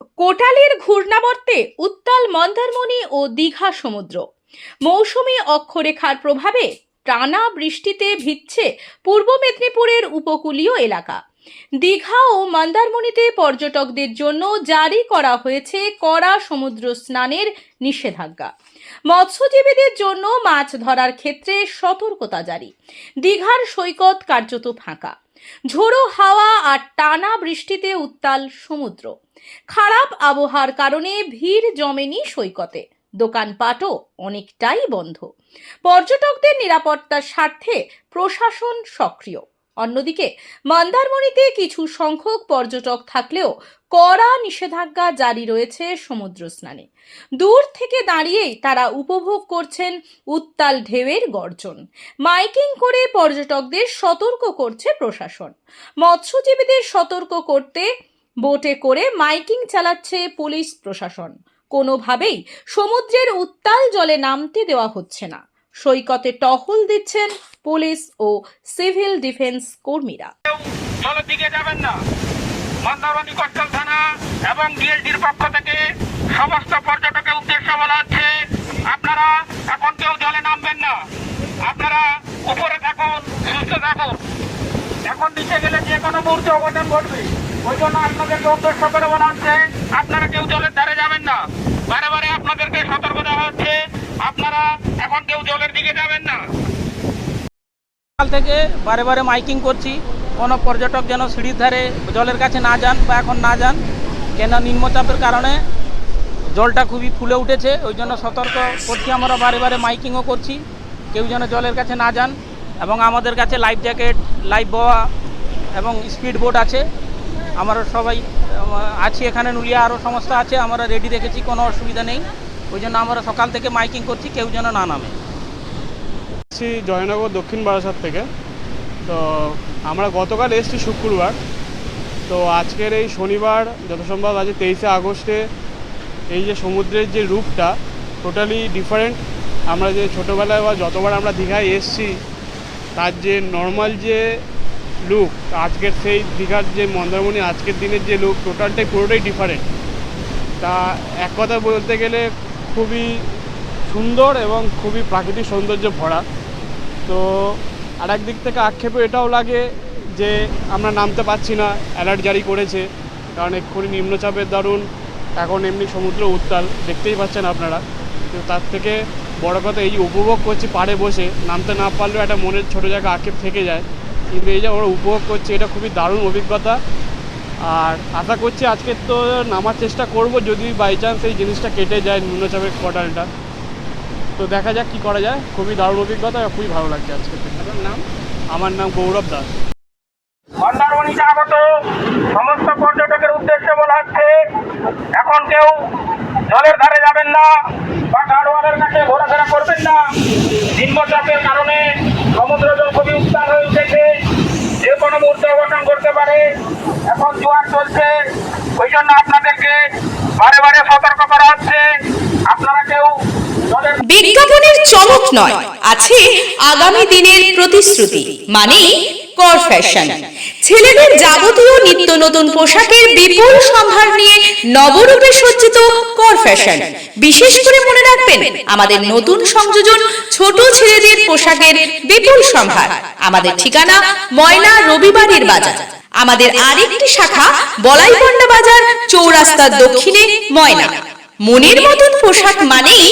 কোটালির ঘূর্ণাবর্তে উত্তাল মন্দারমণি ও দীঘা সমুদ্র। মৌসুমী অক্ষরেখার প্রভাবে টানা বৃষ্টিতে ভিজছে পূর্ব মেদিনীপুরের উপকূলীয় এলাকা। দীঘা ও মন্দারমণিতে পর্যটকদের জন্য জারি করা হয়েছে কড়া সমুদ্র স্নানের নিষেধাজ্ঞা। মৎস্যজীবীদের জন্য মাছ ধরার ক্ষেত্রে সতর্কতা জারি। দীঘার সৈকত কার্যত ফাঁকা। ঝোড়ো হাওয়া আর টানা বৃষ্টিতে উত্তাল সমুদ্র। খারাপ আবহাওয়ার কারণে ভিড় জমেনি সৈকতে। দোকানপাটও অনেকটাই বন্ধ। পর্যটকদের নিরাপত্তার স্বার্থে প্রশাসন সক্রিয়। অন্যদিকে, মন্দারমণিতে কিছু সংখ্যক পর্যটক থাকলেও কড়া নিষেধাজ্ঞা জারি রয়েছে সমুদ্র স্নানে দূর থেকে দাঁড়িয়েই তারা উপভোগ করছেন উত্তাল ঢেউয়ের গর্জন। মাইকিং করে পর্যটকদের সতর্ক করছে প্রশাসন। মৎস্যজীবীদের সতর্ক করতে বোটে করে মাইকিং চালাচ্ছে পুলিশ প্রশাসন। কোনোভাবেই সমুদ্রের উত্তাল জলে নামতে দেওয়া হচ্ছে না। সৈকতে টহল দিচ্ছেন পুলিশ ও সিভিল ডিফেন্স কর্মীরা। দিকে যাবেন না। মন্দারমণি কোস্টাল থানা এবং ডিএলটির পক্ষ থেকে সমস্ত পর্যটকের উদ্দেশ্যে বলা হচ্ছে, আপনারা এখন কেউ জলে নামবেন না। আপনারা উপরে থাকুন, সুস্থ থাকুন। এখন নিচে গেলে যে কোনো মুহূর্তে অবদান ঘটবে। ওই জন্য আপনাদেরকে উদ্দেশ্য করে বলা হচ্ছে, আপনারা কেউ জলের ধারে যাবেন না। বারে বারে আপনাদেরকে সতর্ক দেওয়া হচ্ছে আপনারা এখন কেউ জলের দিকে যাবেন না। সকাল থেকে বারে বারে মাইকিং করছি, কোনো পর্যটক যেন সিঁড়ির ধারে জলের কাছে না যান বা এখন না যান, কেন নিম্নচাপের কারণে জলটা খুবই ফুলে উঠেছে, ওই জন্য সতর্ক করছি আমরা, বারে বারে মাইকিংও করছি, কেউ যেন জলের কাছে না যান এবং আমাদের কাছে লাইফ জ্যাকেট, লাইফ বোয়া এবং স্পিড বোট আছে, আমরা সবাই আছি এখানে, নুলিয়া আরও সংস্থা আছে, আমরা রেডি রেখেছি কোনো অসুবিধা নেই। ওই জন্য আমরা সকাল থেকে মাইকিং করছি, কেউ যেন না নামে। জয়নগর দক্ষিণ বারাসাত থেকে। তো আমরা গতকাল এসেছি শুক্রবার। তো আজকের এই শনিবার যত সম্ভব আজ তেইশে আগস্টে এই যে সমুদ্রের যে রূপটা টোটালি ডিফারেন্ট আমরা যে ছোটোবেলায় বা যতবার আমরা দীঘায় এসেছি, তার যে নর্মাল যে লুক আজকের সেই দীঘার যে মন্দারমণি, আজকের দিনের যে লুক টোটালটাই পুরোটাই ডিফারেন্ট তা এক কথা বলতে গেলে খুবই সুন্দর এবং খুবই প্রাকৃতিক সৌন্দর্য ভরা। তো আর একদিক থেকে আক্ষেপে এটাও লাগে যে আমরা নামতে পারছি না অ্যালার্ট জারি করেছে। কারণ এক্ষুনি নিম্নচাপের দারুণ, এখন এমনি সমুদ্র উত্তাল, দেখতেই পাচ্ছেন আপনারা। তো তার থেকে বড় কথা এই উপভোগ করছি পাড়ে বসে, নামতে না পারলেও একটা মনের ছোটো জায়গা আক্ষেপ থেকে যায়। কিন্তু এই যে আমরা উপভোগ করছি, এটা খুবই দারুণ অভিজ্ঞতা। আর আশা করছি আজকে তো নামার চেষ্টা করব যদি বাই চান্স এই জিনিসটা কেটে যায় নিম্নচাপের কোয়ার্টারটা তো দেখা যাক কি করা যায়। খুবই দারুণ অভিজ্ঞতা আর খুবই ভালো লাগছে আজকে নাম? আমার নাম গৌরব দাস। মন্দারমণিতে আগত সমস্ত পর্যটকের উদ্দেশ্যে বলা হচ্ছে এখন কেউ জলের ধারে যাবেন না বা গাড়োয়ালের কাছে ঘোরাফেরা করবেন না। নিম্নচাপের কারণে সমুদ্র জল খুবই উত্তাল হয়ে উঠেছে। যে কোনো মুহূর্তে অবসান করতে পারে। এখন জোয়ার চলছে। ওই জন্য আপনাদেরকে বারে বারে সতর্ক করা হচ্ছে। আপনারা কেউ বিজ্ঞাপনের চমক নয়, আছে আগামী দিনের প্রতিশ্রুতি, মানেই কর ফ্যাশন ছেলেদের যাবতীয় নিত্য নতুন পোশাকের বিপুল সম্ভার নিয়ে নবরূপে সজ্জিত কর ফ্যাশন বিশেষ করে মনে রাখবেন, আমাদের নতুন সংযোজন ছোট ছেলেদের পোশাকের বিপুল সম্ভার। আমাদের ঠিকানা ময়না রবিবারের বাজার। আমাদের আরেকটি শাখা বলাইপন্ডা বাজার চৌরাস্তার দক্ষিণে ময়না। মনের মতন পোশাক মানেই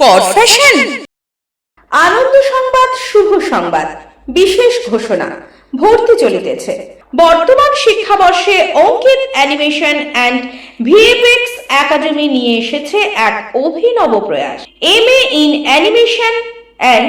কর ফ্যাশন। আনন্দ সংবাদ শুভ সংবাদ বিশেষ ঘোষণা ভর্তি চলিতেছে। বর্তমান শিক্ষাবর্ষে Ankit animation and VFX academy নিয়ে এসেছে এক অভিনব প্রয়াস। M A in animation and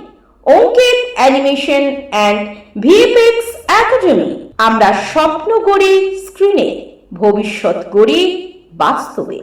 Ankit animation and VFX academy. আমরা স্বপ্ন গড়ি স্ক্রিনে ভবিষ্যৎ গড়ি বাস্তবে।